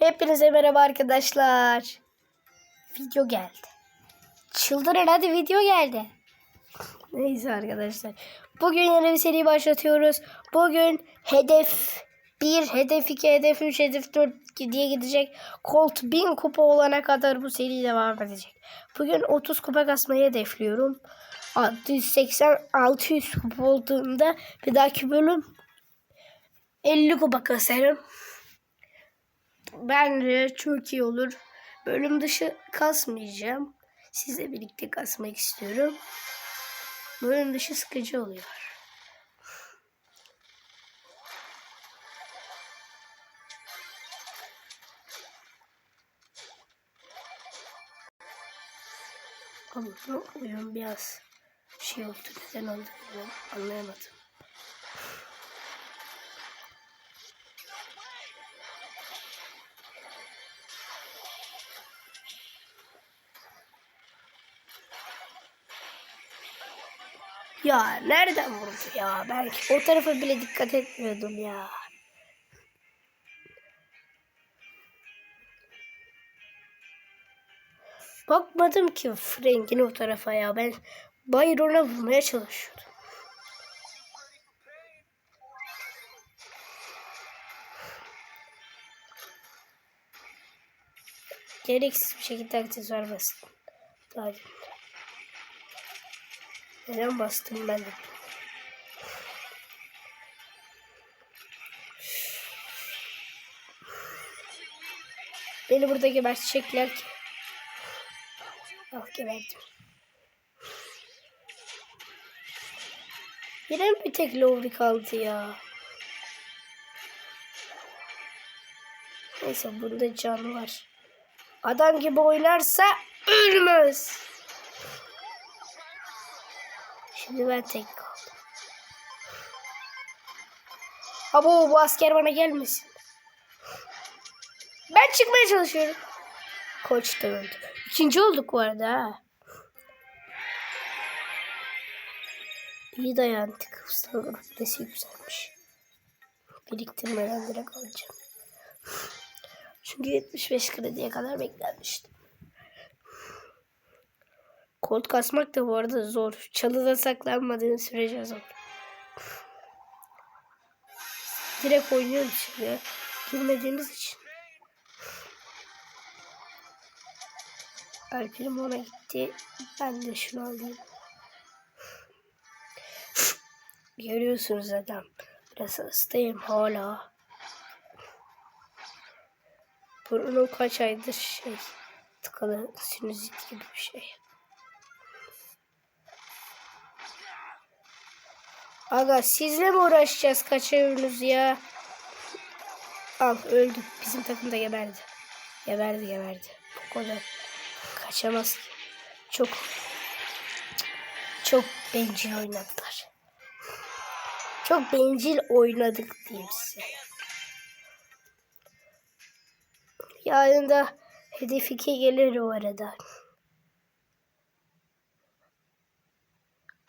Hepinize merhaba arkadaşlar. Video geldi. Çıldırın hadi video geldi. Neyse arkadaşlar. Bugün yeni bir seri başlatıyoruz. Bugün hedef 1, hedef 2, hedef 3, hedef 4 diye gidecek. Colt 1000 kupa olana kadar bu seri devam edecek. Bugün 30 kupa kasmayı hedefliyorum. 680 600 kupa olduğunda bir dahaki bölüm 50 kupa kasarım. Bence çok iyi olur. Bölüm dışı kasmayacağım. Sizle birlikte kasmak istiyorum. Bölüm dışı sıkıcı oluyor. Ama bu oyun biraz şey oldu. Neden oldu. Anlayamadım. Ya nereden vurdu ya? Ben o tarafa bile dikkat etmiyordum ya. Bakmadım ki Frank'in o tarafa ya. Ben Byron'a vurmaya çalışıyordum. Gereksiz bir şekilde aksesuar bastım. Daha neden bastım ben? Beni burada gebertecekler ki. Ah geberdim. Yine bir tek Lowry kaldı ya? Neyse bunda canı var. Adam gibi oynarsa ölmez. Şimdi ben tek kaldım. Abo bu asker bana gelmesin. Ben çıkmaya çalışıyorum. Koç da. İkinci olduk bu arada ha. İyi dayandık. Ustalık rütbesi yükselmiş. Biriktirmeden direkt alacağım. Çünkü 75 krediye kadar beklenmiştim. Kod kasmak da bu arada zor. Çalıda saklanmadığın sürece zor. Direkt oynuyoruz şimdi. Girmediğimiz için. Alperim ona gitti. Ben de şunu alayım. Görüyorsunuz adam. Biraz hastayım hala. Burnum kaç aydır şey tıkalı sinüzit gibi bir şey. Aga sizle mi uğraşacağız kaçıyorsunuz ya? Al öldü. Bizim takım da geberdi. Geberdi geberdi. Bu kadar. Kaçamaz ki. Çok çok bencil oynadılar. Çok bencil oynadık diyeyim size. Yarın da hedef 2 gelir o arada.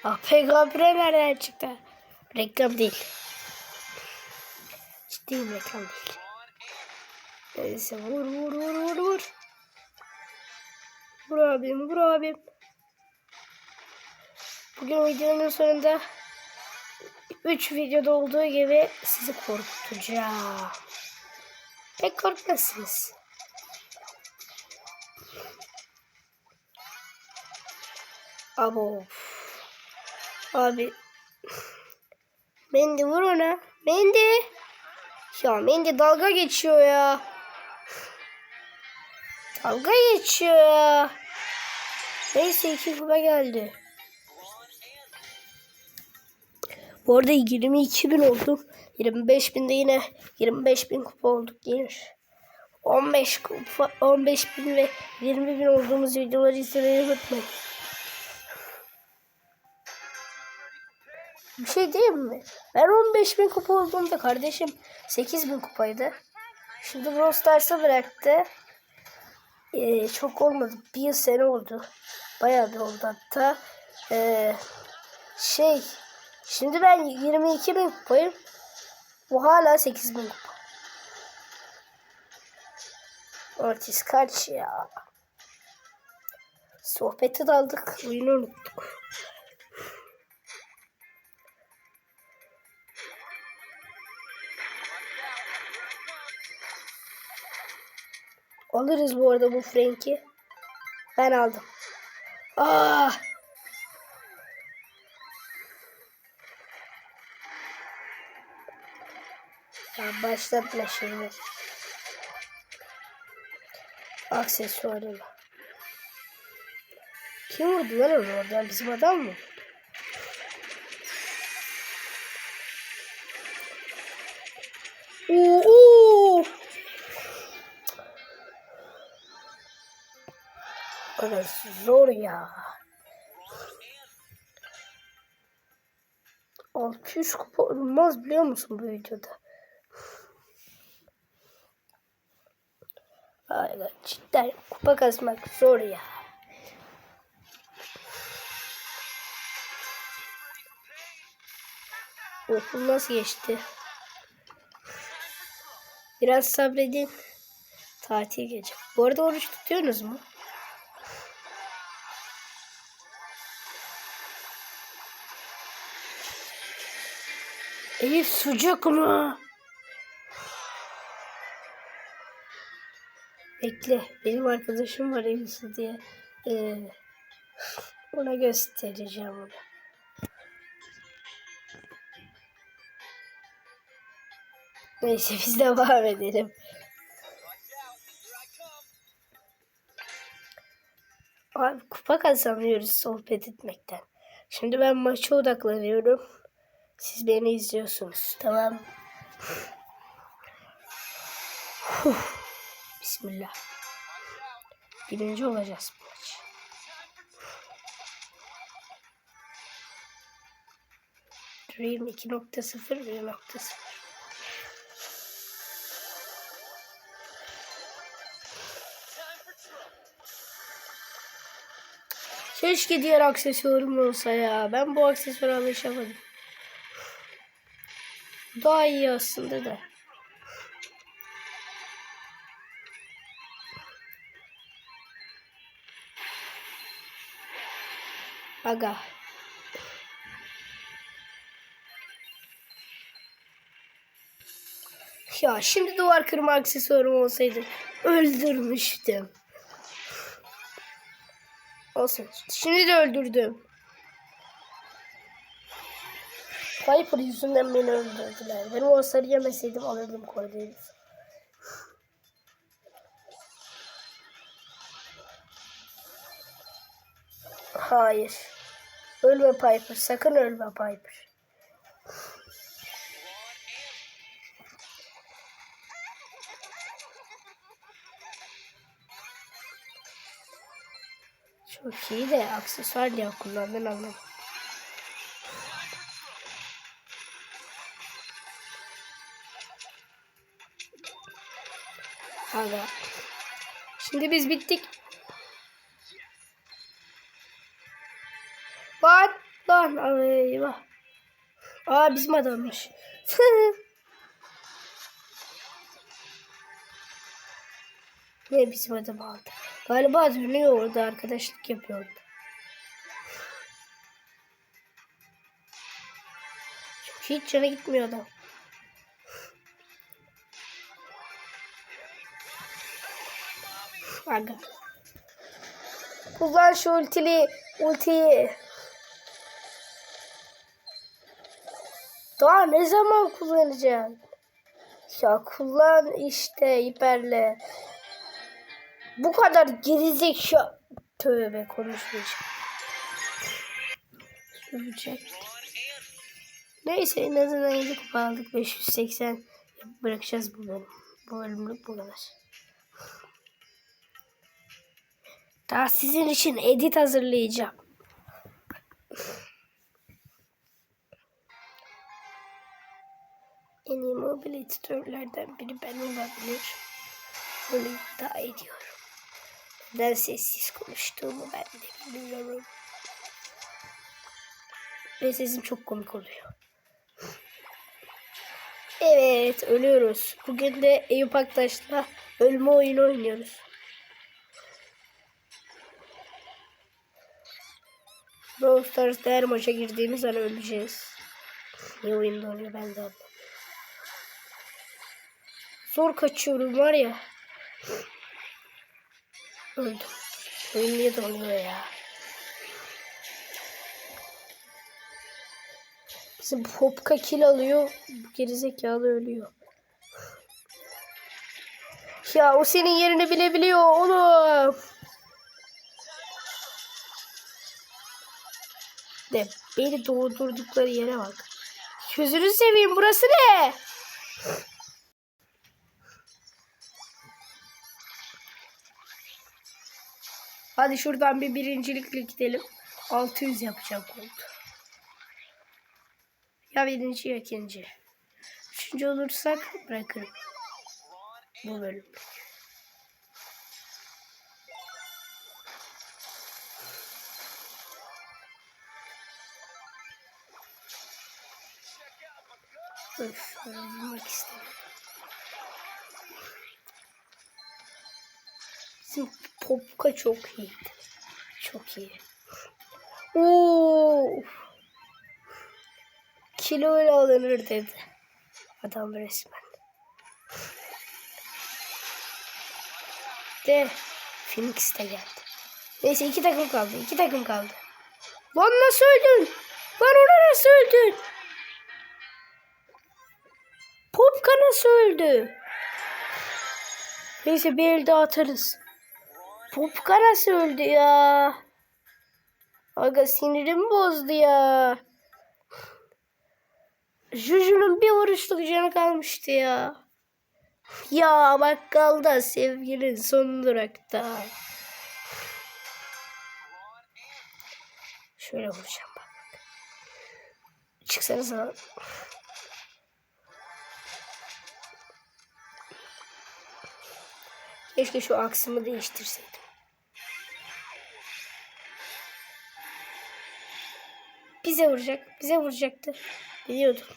Ah peygamber nereden çıktı? Reklam değil. Ciddiyim reklam değil. Neyse vur vur vur vur vur. Vur abim vur abim. Bugün videonun sonunda 3 videoda olduğu gibi sizi korkutacağım. Pek korkmazsınız. Abo. Abi. Mendi vur ona. Mendi. Ya Mendi dalga geçiyor ya. Dalga geçiyor ya. Neyse iki kupa geldi. Bu arada 22 bin olduk. 25 binde yine 25 bin kupa olduk genç. 15 kupa, 15 bin ve 20 bin olduğumuz videoları izlemeyi unutmayın. Bir şey diyeyim mi? Ben 15 bin kupa olduğumda kardeşim 8 bin kupaydı. Şimdi Brawl Stars'ı bıraktı. Ee, çok olmadı. Bir sene oldu. Bayağı bir oldu hatta. Ee, şey şimdi ben 22 bin kupayım. Bu hala 8 bin kupa. Ortiz kaç ya. Sohbeti daldık. Oyunu unuttuk. Alırız bu arada bu Frank'i. Ben aldım. Ah! Ya başlatma şeyini. Aksesuarını. Kim vurdu lan onu oradan? Bizim adam mı? Oo! Orası zor ya. 600 kupa olmaz biliyor musun bu videoda? Aynen cidden kupa kasmak zor ya. Okul nasıl geçti? Biraz sabredin. Tatil gelecek. Bu arada oruç tutuyorsunuz mu? Elif sucuk mu? Bekle. Benim arkadaşım var Elif diye. Ee, ona göstereceğim onu. Neyse biz devam edelim. Abi kupa kazanıyoruz sohbet etmekten. Şimdi ben maça odaklanıyorum. Siz beni izliyorsunuz. Tamam. Bismillah. Birinci olacağız bu maç. Dream 2.0 1.0 Keşke diğer aksesuarım olsa ya. Ben bu aksesuara alışamadım. Daha iyi aslında da. Aga. Ya şimdi duvar kırma aksesuarım olsaydı öldürmüştüm. Olsun. Şimdi de öldürdüm. Viper yüzünden beni öldürdüler. Ben o hasarı yemeseydim alırdım Cordelis. Hayır. Ölme Piper. Sakın ölme Piper. Çok iyi de aksesuar diye kullandın anlamadım. Aga. Şimdi biz bittik. Lan lan eyvah. Aa bizim adammış. ne bizim adam aldı. Galiba dönüyor orada arkadaşlık yapıyordu. Çünkü hiç canı gitmiyor adam. Aga. Kullan şu ultili ultiyi. Daha ne zaman kullanacaksın? Ya kullan işte hiperle. Bu kadar gerizek şu tövbe konuşmayacağım. Neyse en azından 7 kupa aldık. 580 bırakacağız bu bölüm. Bu bölümlük bu kadar. Daha sizin için edit hazırlayacağım. En iyi mobil editörlerden biri ben olabilir. Bunu iddia ediyorum. Neden sessiz konuştuğumu ben de bilmiyorum. Ve sesim çok komik oluyor. Evet ölüyoruz. Bugün de Eyüp Aktaş'la ölme oyunu oynuyoruz. Brawl Stars'ta her maça girdiğimiz an öleceğiz. Ne oyunda oluyor ben de anlamadım. Zor kaçıyorum var ya. Öldüm. Oyun niye donuyor ya? Bizim Popka kill alıyor. Gerizekalı ölüyor. Ya o senin yerini bilebiliyor oğlum. De beni doğdurdukları yere bak. Gözünü seveyim burası ne? Hadi şuradan bir birincilikle gidelim. 600 yapacağım oldu. Ya birinci ya ikinci. Üçüncü olursak bırakırım. Bu bölüm. Öf, vurmak istemiyorum. Bizim Popka çok iyi. Çok iyi. Oo. Kilo ile alınır dedi. Adam resmen. De Phoenix de geldi. Neyse iki takım kaldı. iki takım kaldı. Lan nasıl öldün? Lan ona nasıl öldün? Popka nasıl öldü? Neyse bir el daha atarız. Popka nasıl öldü ya? Aga sinirim bozdu ya. Juju'nun bir vuruşluk canı kalmıştı ya. Ya bakkalda sevgilin son durakta. Şöyle vuracağım bak. Çıksanıza. Keşke şu aksımı değiştirseydim. Bize vuracak. Bize vuracaktı. Biliyordum.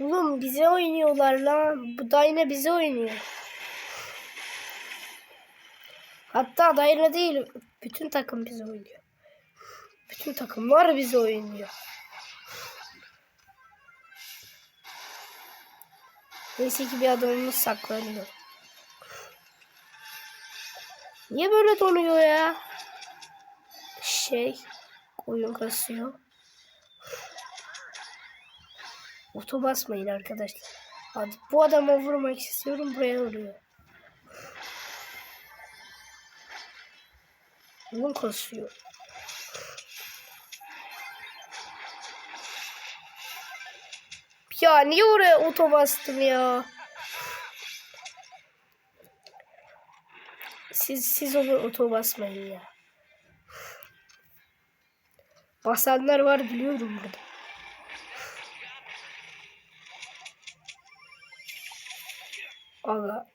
Oğlum bize oynuyorlar lan. Bu Dayna bize oynuyor. Hatta Dayna değil. Bütün takım bize oynuyor. Bütün takımlar bize oynuyor. Neyse ki bir adamımız saklanıyor. Niye böyle donuyor ya? Şey, oyun kasıyor. Oto basmayın arkadaşlar. Hadi bu adama vurmak istiyorum buraya vuruyor. Oyun kasıyor. Ya niye oraya oto bastım ya? Siz siz olur oto basmayın ya. Basanlar var biliyorum burada. Allah.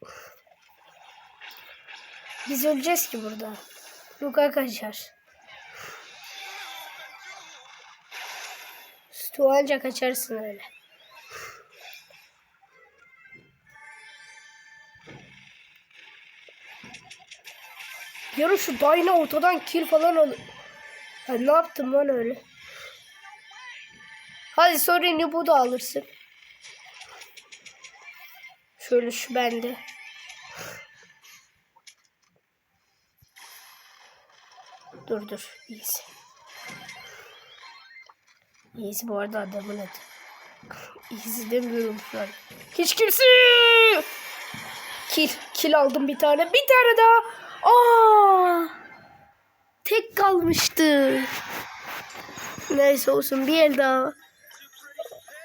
Biz öleceğiz ki burada. Luka kaçar. Stu anca kaçarsın öyle. Yarın şu Dyna ortadan kill falan al. Ben ne yaptım lan öyle? Hadi sorunu bu da alırsın. Şöyle şu bende. Dur dur. Easy. Easy bu arada adamın adı. Easy demiyorum şu an. Hiç kimse. Kill. Kill aldım bir tane. Bir tane daha. Aa! Tek kalmıştı. Neyse olsun bir el daha.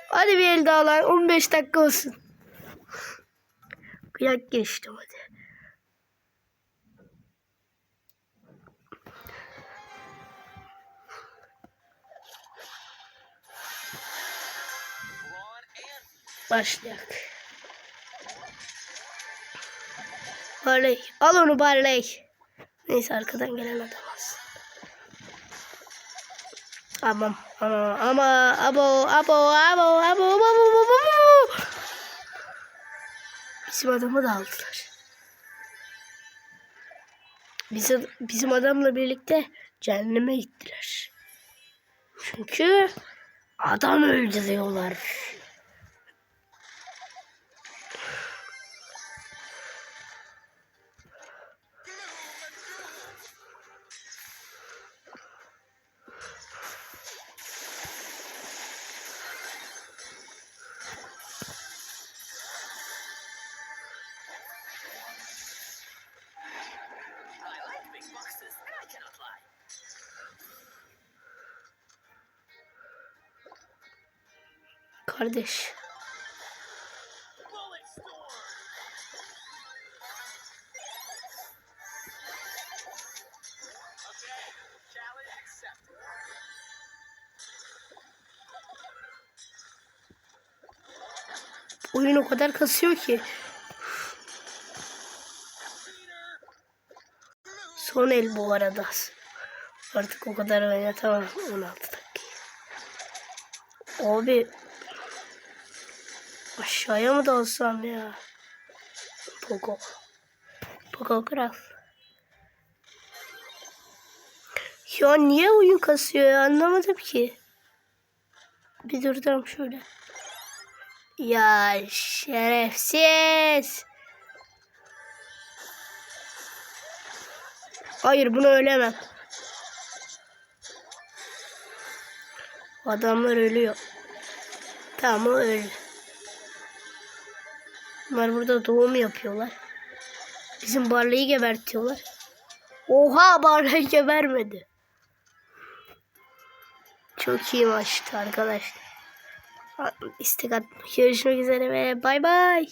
Hadi bir el daha lan. 15 dakika olsun. Kıyak geçti hadi. Başlayak. Barley. Al onu Barley. Neyse arkadan gelen adam az. Tamam. Ama ama abo abo abo abo abo abo abo. Bizim adamı da aldılar. Bizim, bizim adamla birlikte cehenneme gittiler. Çünkü adam öldürüyorlar. Kardeş. Oyun o kadar kasıyor ki. Son el bu arada. Artık o kadar oynatamam 16 dakika. Abi aşağıya mı dalsam ya? Pogo. Pogo kral. Ya niye oyun kasıyor ya anlamadım ki. Bir durdum şöyle. Ya şerefsiz. Hayır bunu ölemem. Adamlar ölüyor. Tamam öldü. Bunlar burada doğum yapıyorlar. Bizim Barley'i gebertiyorlar. Oha Barley gebermedi. Çok iyi maçtı arkadaşlar. İstek atmak. Görüşmek üzere ve bay bay.